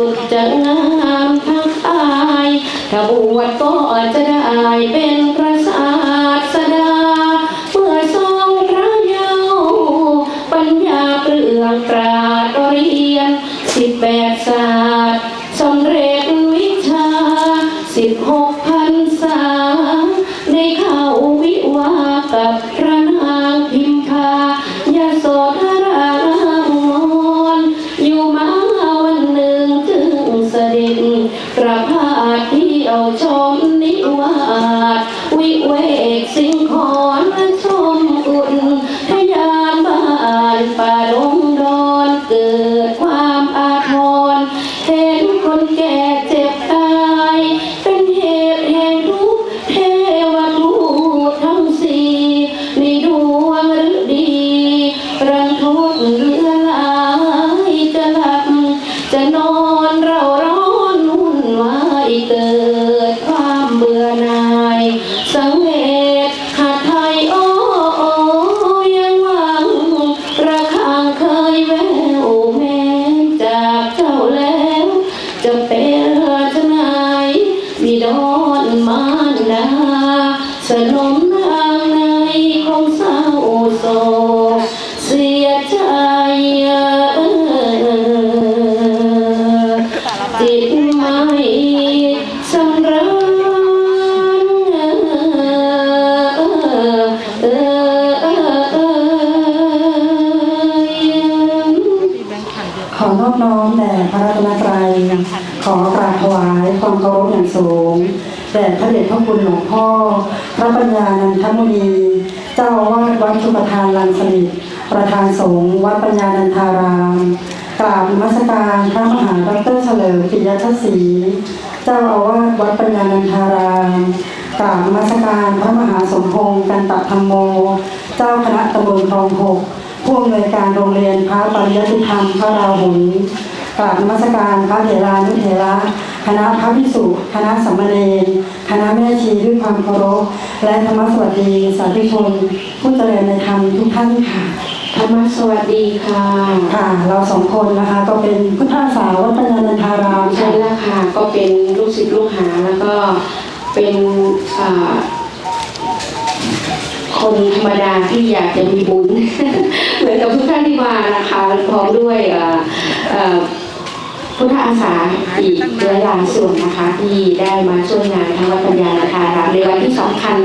สุดจะงามทักอายถ้าบวชก็จะได้เป็นพระศาสดา เมื่อทรงพระเยาว์ปัญญาเปลืองปราดเรียนสิบแปดศา อ อนอบน้อมแด่พระรัตนตรัยขอกราบถวายความเคารพอย่างสูงแด่พระเดชพระคุณหลวงพ่อ พระปัญญานันทมุนีเจ้าอาวาสวัดชุมทานลังสนิทประธานสงฆ์วัดปัญญานันทารามกราบมัสการพระมหาดรเฉลิมปิยทัศรีเจ้าอาวาสวัดปัญญานันทารามกราบมัสการพระมหาสมพงษ์กันตะธรรมโม เจ้าคณะตำบลคลองหก ผู้อำนวยการโรงเรียนพระปริยติธรรมพระราหุลกราบนมัสการพระเถรานุเถระคณะพระภิกษุคณะสัมมาเนรคณะแม่ชีด้วยความเคารพและธรรมสวัสดีสาธุชนผู้เจริญในธรรมทุกท่านค่ะธรรมสวัสดีค่ะค่ะ เราสองคนนะคะก็เป็นพุทธาสาววัดปัญญานันทารามใช่แล้วค่ะก็เป็นลูกศิษย์ลูกหาแล้วก็เป็นอ่าคนธรรมดาที่อยากจะมีบุญ กับทุกท่านที่มานะคะพร้อมด้วยอ่า พุทธอาสาอีกหลายๆส่วนนะคะที่ได้มาช่วยงานทางวัดปัญญานาคารามในวันที่สำคัญ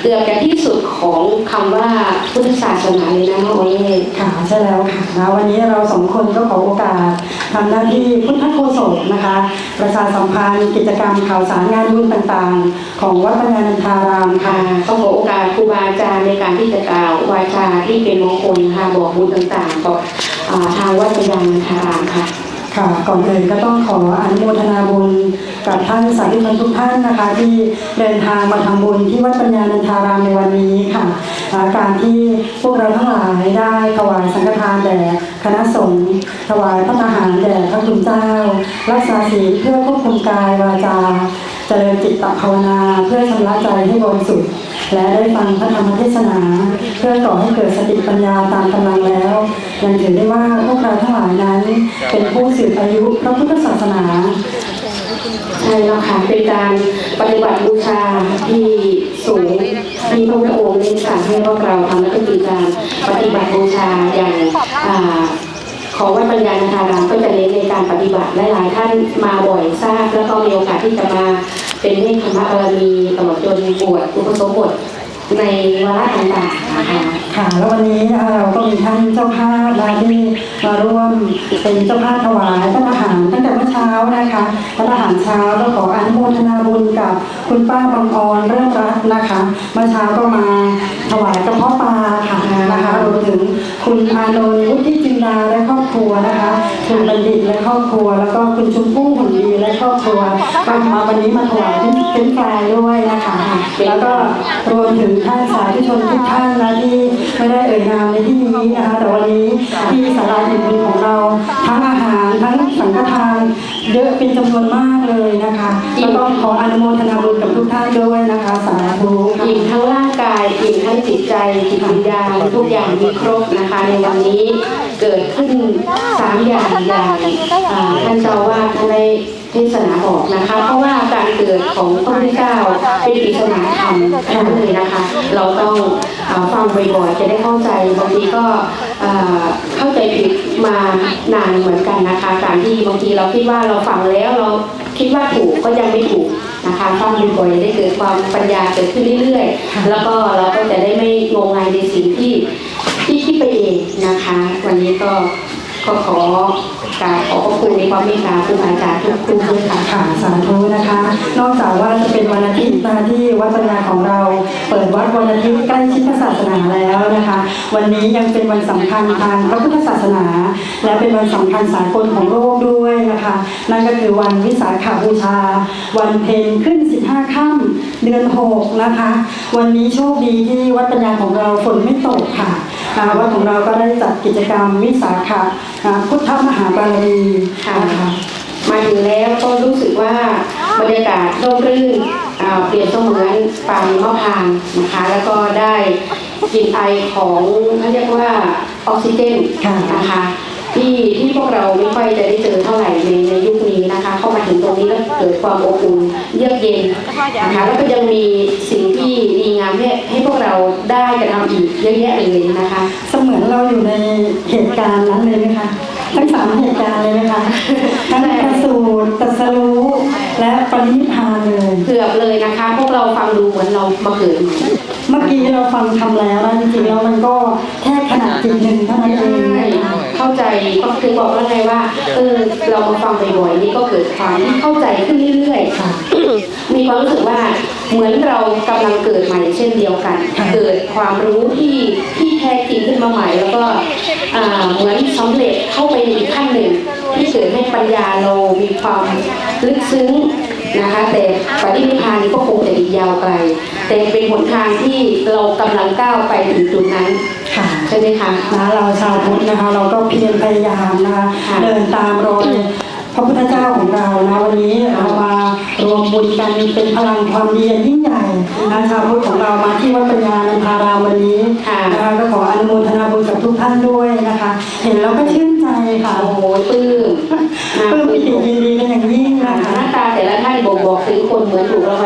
เกือบจะที่สุดของคำว่าพุทธศาสนาเลยนะน้องโอเล่ค่ะใช่แล้วค่ะแล้ววันนี้เราสองคนก็ขอโอกาสทำหน้าที่พุทธโฆษกนะคะ ประชาสัมพันธ์กิจกรรมข่าวสารงานบุญต่างๆ ของวัดปัญญานันทารามค่ะค่ะก็ขอโอกาสครูบาอาจารย์ในการที่จะกล่าววาจาที่เป็นมงคลค่ะบอกบุญต่างๆต่ออ่าทางวัดปัญญานันทารามค่ะ ค่ะก่อนอื่นก็ต้องขออนุโมทนาบุญกับท่านสาธุชนทุกท่านนะคะ ที่เดินทางมาทำบุญที่วัดปัญญานันทารามในวันนี้ค่ะการที่พวกเราทั้งหลายได้ถวายสังฆทานแด่คณะสงฆ์ถวายพระทหารแด่พระคุณเจ้า รักษาศีลเพื่อควบคุมกายวาจาเจริญจิตตภาวนาเพื่อชำระใจให้บริสุทธิ์และได้ฟังพระธรรมเทศนา เพื่อก่อให้เกิดสติปัญญาตามกำลังแล้ว ยังถือได้ว่าพวกเราทั้งหลายนั้น เป็นผู้สืบอายุพระพุทธศาสนาใช่แล้วค่ะเป็นการปฏิบัติบูชาที่สูงที่พระพุทธองค์ได้สั่งให้พวกเราทำและก็คือการปฏิบัติบูชาอย่างอ่าของวัดปัญญานันทารามก็จะเน้นในการปฏิบัติและหลายท่านมาบ่อยทราบแล้วก็มีโอกาสที่จะมาเป็นเนคขมะบารมีตลอดจนบวชอุปสมบทในวาระต่างๆนะคะ ค่ะแล้ววันนี้นะคะเราก็มีท่านเจ้าภาพมาที่มาร่วมเป็นเจ้าภาพถวายพระทหารตั้งแต่เมื่อเช้านะคะพระทหารเช้าก็ขออนุโมทนาบุญกับคุณป้าบางออนเริ่มรักนะคะเมื่อเช้าก็มาถวายกระเพาะปลาค่ะนะคะรวมถึงคุณอานนท์วุฒิจินดาและครอบครัวนะคะคุณบัณฑิตและครอบครัว แล้วก็คุณชมพู่หุ่นดี ครอบครัวก็มาวันนี้มาถวายเป็นเป็นไฟด้วยนะคะ แล้วก็รวมถึงท่านสาธุชนทุกท่านนะที่ไม่ได้เอ่ยนามในที่นี้นะคะ แต่วันนี้ที่ศาลาแห่งบุญของเราทั้งอาหารทั้งสังฆทานเยอะเป็นจำนวนมากเลยนะคะแล้วก็ขออนุโมทนาบุญกับทุกท่านด้วยนะคะ สาธุอิ่มทั้งร่างกายอิ่มทั้งจิตใจจิตวิญญาณทุกอย่างมีครบนะคะ ในวันนี้เกิดขึ้นสามอย่างอย่างอ่ท่านเจ้าว่าท่านได้เทศนาบอกนะคะ เพราะว่าการเกิดของพระพุทธเจ้าเป็นปริศนาธรรมทั้งนั้นเลยนะคะ เราต้องฟังบ่อยๆจะได้เข้าใจบางทีก็เข้าใจผิดมานานเหมือนกันนะคะการที่บางทีเราคิดว่าเราฟังแล้วเราคิดว่าถูกก็ยังไม่ถูกนะคะฟังบ่อยๆได้เกิดความปัญญาเกิดขึ้นเรื่อยๆ แล้วก็เราก็จะได้ไม่งมงายในสิ่งที่ที่คิดไปเองนะคะ วันนี้ก็ ก็ขอกราบขอบพระคุณในความเมตตาครูอาจารย์ทุกครูด้วยค่ะ ค่ะสาธุนะคะ นอกจากว่าจะเป็นวันอาทิตย์นะคะที่วัดปัญญาของเรา เปิดวัดวันอาทิตย์ใกล้ชิดพระศาสนาแล้วนะคะ วันนี้ยังเป็นวันสำคัญทางพระพุทธศาสนา และเป็นวันสำคัญสากลของโลกด้วยนะคะ นั่นก็คือวันวิสาขบูชา วันเพ็ญขึ้น 15ค่ำเดือน6นะคะ วันนี้โชคดีที่วัดปัญญาของเราฝนไม่ตกค่ะ นะคะวัดของเราก็ได้จัดกิจกรรมวิสาขะอ่าพุทธมหาบารมีค่ะนะคะมาถึงแล้วก็รู้สึกว่าบรรยากาศร่มรื่นเปลี่ยนเสมือนป่ามะพร้าวนะคะ แล้วก็ได้กลินไอของเขาเรียกว่าออกซิเจนนะคะ ที่ที่พวกเราไม่ค่อยจะได้เจอเท่าไหร่ในในยุคนี้นะคะ เข้ามาถึงตรงนี้แล้วเกิดความอบอุ่นเยือกเย็นนะคะแล้วก็ยังมีสิ่งที่ดีงามให้ให้พวกเราได้กระทำอีกเยอะแยะเลยนะคะ เสมือนเราอยู่ในเหตุการณ์นั้นเลยไหมคะทั้งสามเหตุการณ์เลยไหมคะทั้งประสูติตรัสรู้และปรินิพพานเลยเกือบเลยนะคะ พวกเราฟังดูเหมือนเรามาเกิดใหม่เมื่อกี้เราฟังทำแล้วนะจริงๆแล้วมันก็แค่ขนาดจิตหนึ่งเท่านั้นเอง ใช่ นะคะ เข้าใจก็คือบอกแล้วไงว่าเออเรามาฟังบ่อยๆนี่ก็เกิดความที่เข้าใจขึ้นเรื่อยๆค่ะมีความรู้สึกว่าเหมือนเรากำลังเกิดใหม่เช่นเดียวกันค่ะเกิดความรู้ที่ที่แท้จริงขึ้นมาใหม่ แล้วก็อ่าเหมือนสำเร็จเข้าไปในอีกขั้นหนึ่งที่เกิดให้ปัญญาเรามีความลึกซึ้ง นะคะ แต่ปฏินิพพานนี้ก็คงจะอีกยาวไกล แต่เป็นหนทางที่เรากำลังก้าวไปถึงจุดนั้นค่ะใช่ไหมคะนะเราชาวพุทธนะคะ เราก็เพียรพยายามนะคะค่ะเดินตามรอยพระพุทธเจ้าของเรานะวันนี้เรามารวมบุญกันเป็นพลังความดีอันยิ่งใหญ่นะชาวพุทธของเรามาที่วัดปัญญานันทารามวันนี้ค่ะนะคะก็ขออนุโมทนาบุญกับทุกท่านด้วยนะคะ เห็นแล้วก็ชื่นใจค่ะโอ้โหปลื้มปลื้มปิติยินดีเป็นอย่างยิ่ง บ่งบอกถึงคนเหมือนถูกรางวัล